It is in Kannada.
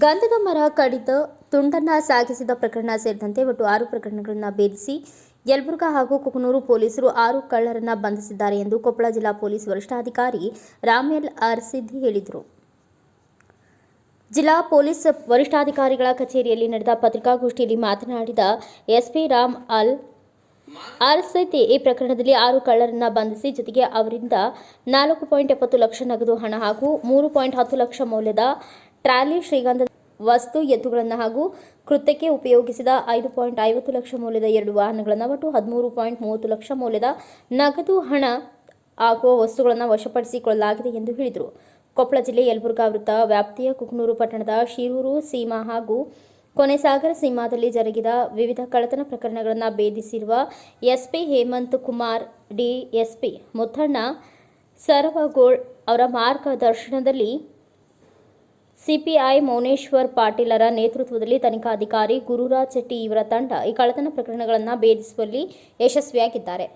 ಗಂಧದ ಮರ ಕಡಿತ ತುಂಡನ್ನ ಸಾಗಿಸಿದ ಪ್ರಕರಣ ಸೇರಿದಂತೆ ಒಟ್ಟು ಆರು ಪ್ರಕರಣಗಳನ್ನು ಭೇದಿಸಿ ಯಲಬುರ್ಗಾ ಹಾಗೂ ಕುಕನೂರು ಪೊಲೀಸರು ಆರು ಕಳ್ಳರನ್ನ ಬಂಧಿಸಿದ್ದಾರೆ ಎಂದು ಕೊಪ್ಪಳ ಜಿಲ್ಲಾ ಪೊಲೀಸ್ ವರಿಷ್ಠಾಧಿಕಾರಿ ರಾಮೇಲ್ ಆರ್ ಸಿದ್ದಿ ಹೇಳಿದರು. ಜಿಲ್ಲಾ ಪೊಲೀಸ್ ವರಿಷ್ಠಾಧಿಕಾರಿಗಳ ಕಚೇರಿಯಲ್ಲಿ ನಡೆದ ಪತ್ರಿಕಾಗೋಷ್ಠಿಯಲ್ಲಿ ಮಾತನಾಡಿದ ಎಸ್ಪಿ ರಾಮ್ ಅಲ್ ಆರ್ಸಿತಿ ಈ ಪ್ರಕರಣದಲ್ಲಿ ಆರು ಕಳ್ಳರನ್ನ ಬಂಧಿಸಿ ಜೊತೆಗೆ ಅವರಿಂದ ನಾಲ್ಕು ಪಾಯಿಂಟ್ ಎಪ್ಪತ್ತು ಲಕ್ಷ ನಗದು ಹಣ ಹಾಗೂ ಮೂರು ಪಾಯಿಂಟ್ ಹತ್ತು ಲಕ್ಷ ಮೌಲ್ಯದ ಟ್ರಾಲಿ ಶ್ರೀಗಂಧದ ವಸ್ತು, ಎತ್ತುಗಳನ್ನು ಹಾಗೂ ಕೃತ್ಯಕ್ಕೆ ಉಪಯೋಗಿಸಿದ ಐದು ಪಾಯಿಂಟ್ ಐವತ್ತು ಲಕ್ಷ ಮೌಲ್ಯದ ಎರಡು ವಾಹನಗಳನ್ನು ಒಟ್ಟು ಹದಿಮೂರು ಪಾಯಿಂಟ್ ಮೂವತ್ತು ಲಕ್ಷ ಮೌಲ್ಯದ ನಗದು ಹಣ ಆಗುವ ವಸ್ತುಗಳನ್ನು ವಶಪಡಿಸಿಕೊಳ್ಳಲಾಗಿದೆ ಎಂದು ಹೇಳಿದರು. ಕೊಪ್ಪಳ ಜಿಲ್ಲೆ ಯಲಬುರ್ಗಾ ವೃತ್ತ ವ್ಯಾಪ್ತಿಯ ಕುಕನೂರು ಪಟ್ಟಣದ ಶಿರೂರು ಸೀಮಾ ಹಾಗೂ ಕೊನೆಸಾಗರ ಸೀಮಾದಲ್ಲಿ ಜರುಗಿದ ವಿವಿಧ ಕಳ್ಳತನ ಪ್ರಕರಣಗಳನ್ನು ಭೇದಿಸಿರುವ ಎಸ್ಪಿ ಹೇಮಂತ್ ಕುಮಾರ್, ಡಿಎಸ್ಪಿ ಮುತ್ತಣ್ಣ ಸರವಗೋಳ್ ಅವರ ಮಾರ್ಗದರ್ಶನದಲ್ಲಿ ಸಿಪಿಐ ಮೌನೇಶ್ವರ್ ಪಾಟೀಲರ ನೇತೃತ್ವದಲ್ಲಿ ತನಿಖಾಧಿಕಾರಿ ಗುರುರಾಜ್ ಶೆಟ್ಟಿ ಇವರ ತಂಡ ಈ ಕಳ್ಳತನ ಪ್ರಕರಣಗಳನ್ನು ಭೇದಿಸುವಲ್ಲಿ ಯಶಸ್ವಿಯಾಗಿದ್ದಾರೆ.